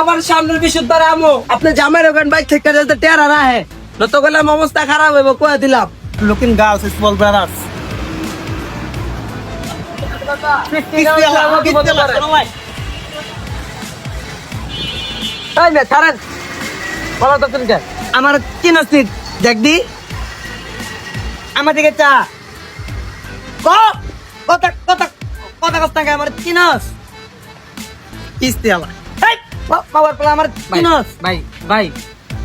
আমার সামনের বিশুদ্ধ আমো। আপনি জামাই ওখান বাইক থেকে যেতে টেরা না নত গেলাম অবস্থা খারাপ হইব কয়ে দিলাম। Looking girls, small brothers. তাই না ছাড়েন। বলো তো তুমি আমার দিকে চা। কথা কথা কথা কথা আমার চিনস কিস্তি বাবার পেলা আমার চিনস ভাই ভাই।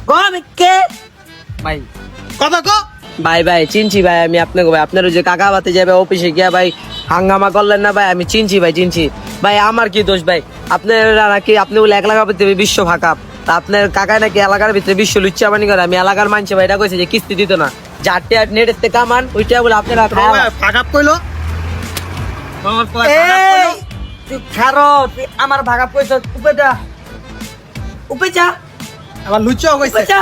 ক কে? ভাই। কথা ক। ভাই ভাই চিনছি ভাই আমি আপনাকে ভাই আপনার যে কাকা বাতে যাবে অফিসে গিয়া ভাই হাঙ্গামা করলেন না ভাই আমি চিনছি ভাই চিনছি। ভাই আমার কি দোষ ভাই? আপনারা নাকি আপনি বলে এক লাগার ভিতরে বিশ্ব ফাঁকা। আপনার কাকা নাকি এলাকার ভিতরে বিশ্ব লুচ্চা বানি করে। আমি এলাকার মানছি ভাই এটা কইছে যে কিস্তি দিত না। যারটে থেকে কামান ওইটা বলে আপনারা ফাগাপ কইলো। খারো আমার ভাগা পয়সা উপে যা আবার কইছে। যা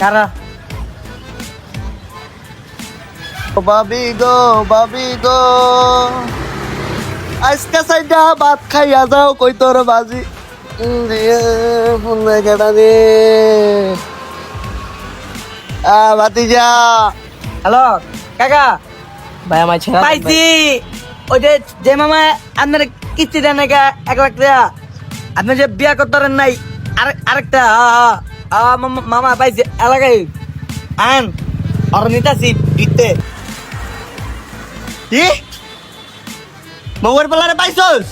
কারা? বাবি গো বাবি গো। আজকে সাইডা ভাত খাইয়া যাও কই তোর বাজি। ফোন কেটা দে আ ভাতিজা। হ্যালো কাকা। ভাই আমার ছেড়া পাইছি। ওই যে যে মামা আপনার কিস্তি দেন এক লাখ টাকা। আপনি যে বিয়া করতে নাই আরেক আরেকটা মামা- পাইছি এলাকায় আন আর নিতাছি দিতে কি মৌয়ের বেলারে পাইছস?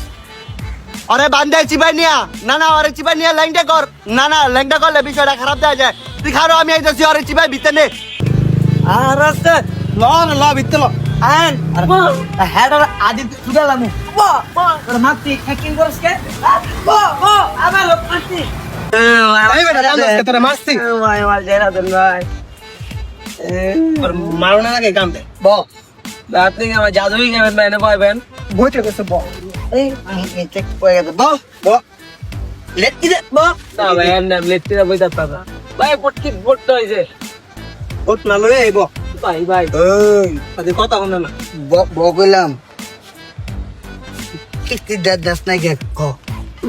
আরে বান্ধে চিবাই নিয়া না না আরে চিবাই নিয়া ল্যাংটা কর। না না ল্যাংটা করলে বিষয়টা খারাপ দেওয়া যায়। তুই খারো আমি আইতাছি আরে চিবাই ভিতরে নে। আর ল ল ভিতরে ল। আন হ্যাঁ আদি ছুটালাম মাতি হ্যাকিং করস কে? বো। বো আমার লোক মাতি এই বেটা রামদাস তোরে মারছি। ভাই মাল জেরা দেন ভাই। মারো না লাগে কাম দে। ব। আপনি আমার জাদুই গেবেন ভাই না পাইবেন? বইতে কইছে ব। এই চেক করে বো ব। লেট কি বো। না ভাই এর নাম লেট্টিরা বইতা পাবা ভাই পটকি পড়তে হইছে। ওট না লয়ে আইব। ভাই ভাই। এই। আদি কথা শুনে না। ব কইলাম। কিস্তি দাস নাই কে ক।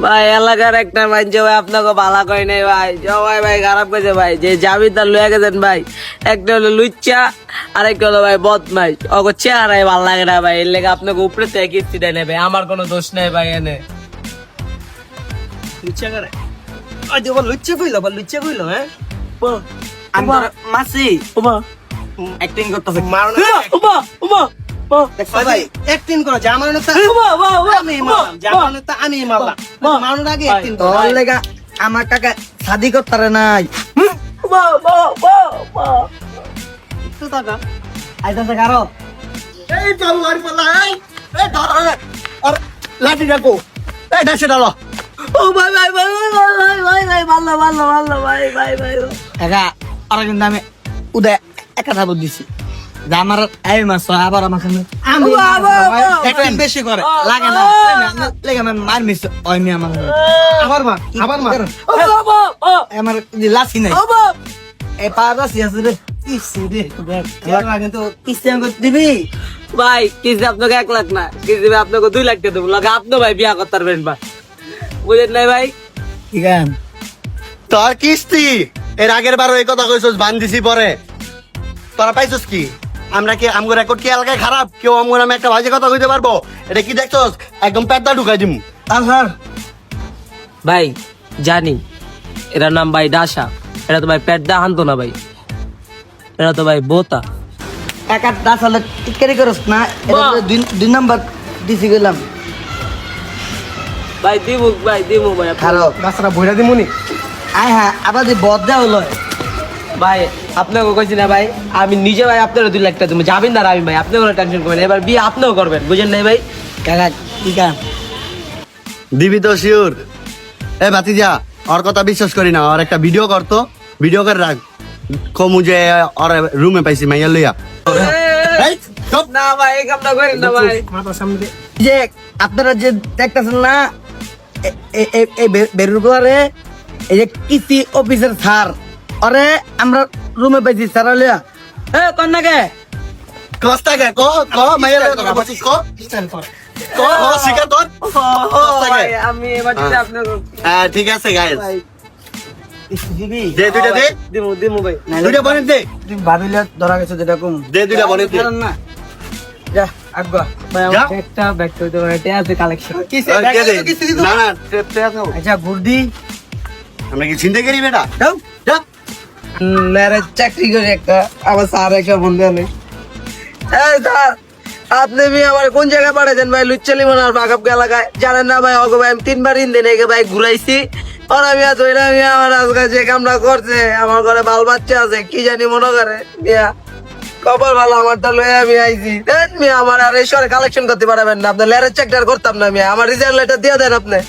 ভাই এলাকার একটা মানছে ভাই আপনাকে ভালো করে নাই ভাই। সবাই ভাই খারাপ করেছে ভাই যে যাবি তার লয়ে গেছেন ভাই একটা হলো লুচ্চা আর একটা হলো ভাই বদ বদমাই অগো চেহারাই ভালো লাগে না ভাই এর লেগে আপনাকে উপরে থেকে কিস্তি দেয় নেবে আমার কোনো দোষ নেই ভাই এনে। লুচ্চা করে? আদি বল লুচ্চা কইলো বল লুচ্চা কইলো হ্যাঁ? মাসি। উমা অ্যাক্টিং করতেছে। মারো না উমা দেখছ ভাই অ্যাক্টিং করো আমি মারলাম জামানো আমি মারলাম। মারোর আগে অ্যাক্টিং করো। লেগা আমার কাকা শাদি করতে নাই। উমা উমা উমা একটু টাকা আইতাছে কারও? এই চালু আর পালা এই এই ধর আর লাঠি রাখো। এই ডাসে ডালো ও ভাই ভাই ভাই ভাই ভাই ভাই ভাই ভালো ভালো ভালো ভাই ভাই ভাই একা আর কিন্তু আমি উদয় একা থাকব দিছি। যে আমার এই মাস আবার আমার সামনে আমি বেশি করে লাগে না লাগে আমি মার মিস ওই মি আমার আবার মার আবার মার। আমার লাসি নাই। এই পাড়া সি আছে রে ইসি রে। আমি দিবি। ভাই আপনাকে এক লাখ না কিস দিবে আপনাকে দুই লাখ টাকা দেবো। লাগে আপনি ভাই বিয়া করতে পারবেন বা। বুঝেন নাই ভাই? ঠিক আছে তোর কিস্তি। এর আগের বার এই কথা কইছস বান দিছি পরে। তোরা পাইছস কি? আমরা কি আমগো রেকর্ড কি এলাকায় খারাপ? কেউ আমগো নামে একটা বাজে কথা কইতে পারব? এটা কি দেখছস? একদম পেটটা ঢুকাই দিম। আর স্যার। ভাই জানি। এটার নাম ভাই ডাসা। এটা তো ভাই পেট দা হানতো না ভাই। এটা তো ভাই বোতা। একা হলে টিকারি করস না? এটা তো দুই দুই নাম্বার দিছি গেলাম ভাই দিমু ভাই দিমু ভাই আপনার- খারো গাছরা ভইরা দিমুনি? আয় হ্যাঁ আবার যে বদলা হলো। ভাই আপনাকে কইছি না ভাই আমি নিজে ভাই আপনার দুই লাখ টাকা দেবো। যাবেন না আর আমি ভাই আপনি কোনো টেনশন করবেন এবার বিয়ে আপনিও করবেন বুঝেন নাই ভাই? কাকা ঠিক আছে দিবি তো শিওর। এ ভাতিজা ওর কথা বিশ্বাস করি না আর একটা ভিডিও করতো ভিডিও করে রাখ কমু যে ওর রুমে পাইছি মাইয়া লইয়া। এই, চুপ। না ভাই এই কামটা করেন না ভাই। যে আপনারা যে দেখতেছেন না এ- এ- এ- এই এই যে কৃষি অফিসের স্যার আরে আমরা রুমে পাইছি স্যার লিয়া। এ কন্যাকে কস্তা কে ক ক মাইয়া লইয়া কথা বলছিস ক? কর, কর, স্বীকার কর। ও ভাই, আমি এবার যদি আপনাকে। হ্যাঁ ঠিক আছে গাইস দিবি? দে দুইটা দে। দিমু দিমু ভাই। দুইটা বনে দে। তুমি ভাবিলে ধরা গেছে যেটা কম। দে দুইটা বনে দে। না। যা আগুয়া ভাই আমার ব্যাগটা ব্যাগটা হইতে পারে এটা আছে কালেকশন কে? কিস্তি দিত না না। আচ্ছা গুর্দি আমরা কি চিন্তা করি বেটা? দাও যা। মেরে চাকরি করে একটা, আমার স্যার একটা বন্ধু নেই এই আপনি মি আমার কোন জায়গায় পাঠাইছেন ভাই? লুচ্চালি মানার বাগাপ এলাকায়। জানেন না ভাই, অগো ভাই, আমি তিনবার ইন্দিন একে ভাই ঘুরাইছি। আর আমি আর ধরে আমি আমার আজকে যে কামটা করছে, আমার ঘরে বাল বাচ্চা আছে, কি জানি মনে করে। মিয়া, কপাল ভালো আমারটা লয়ে আমি আইছি। দেন মিয়া, আমার আর এই কালেকশন করতে পারবেন না। আপনি লেয়ারের চেকটার করতাম না, মিয়া। আমার রিজাল্ট লেটার দিয়ে দেন আপনি।